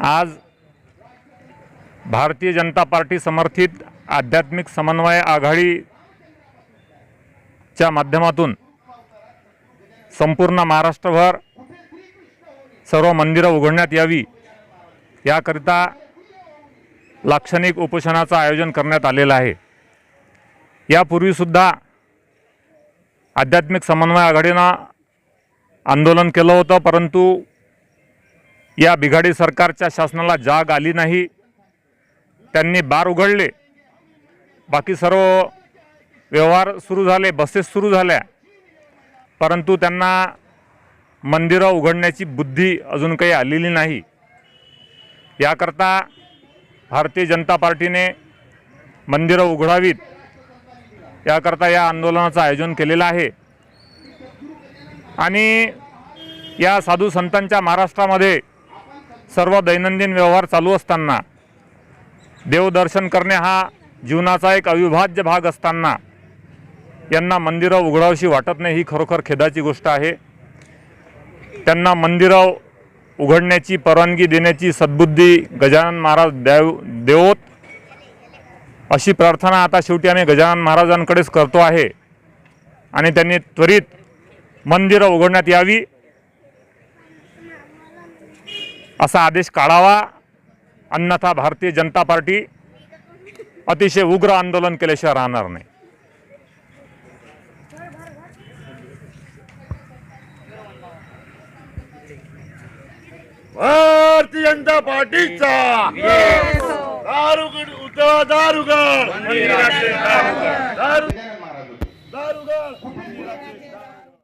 आज भारतीय जनता पार्टी समर्थित आध्यात्मिक समन्वय आघाडीच्या माध्यमातून संपूर्ण महाराष्ट्रभर सर्व मंदिरं उघडण्यात यावी याकरिता लाक्षणिक उपोषणाचं आयोजन करण्यात आलेलं आहे. यापूर्वीसुद्धा आध्यात्मिक समन्वय आघाडीनं आंदोलन केलं होतं परंतु या बिघाडी सरकारच्या शासनाला जाग आली नाही. त्यांनी बार उघडले. बाकी सर्व व्यवहार सुरू झाले बसेस सुरू झाल्या. परंतु त्यांना मंदिरं उघडण्याची बुद्धी अजून काही आलेली नाही. याकरता भारतीय जनता पार्टीने मंदिरं उघडावीत. याकरता या आंदोलनाचं आयोजन केलेलं आहे. आणि या साधू संतांच्या महाराष्ट्रामध्ये सर्व दैनंदिन व्यवहार चालू असताना देवदर्शन करणे हा जीवनाचा एक अविभाज्य भाग असताना यांना मंदिरं उघडावशी वाटत नाही ही खरोखर खेदाची गोष्ट आहे. त्यांना मंदिरं उघडण्याची परवानगी देण्याची सद्बुद्धी गजानन महाराज द्याव देवोत अशी प्रार्थना आता शेवटी आम्ही गजानन महाराजांकडेच करतो आहे. आणि त्यांनी त्वरित मंदिरं उघडण्यात यावी. असा आदेश काढावा. अन्यथा भारतीय जनता पार्टी अतिशय उग्र आंदोलन केल्याशिवाय राहणार नाही. भारतीय जनता पार्टीचा दारुगड उतरा दारुगड. दारू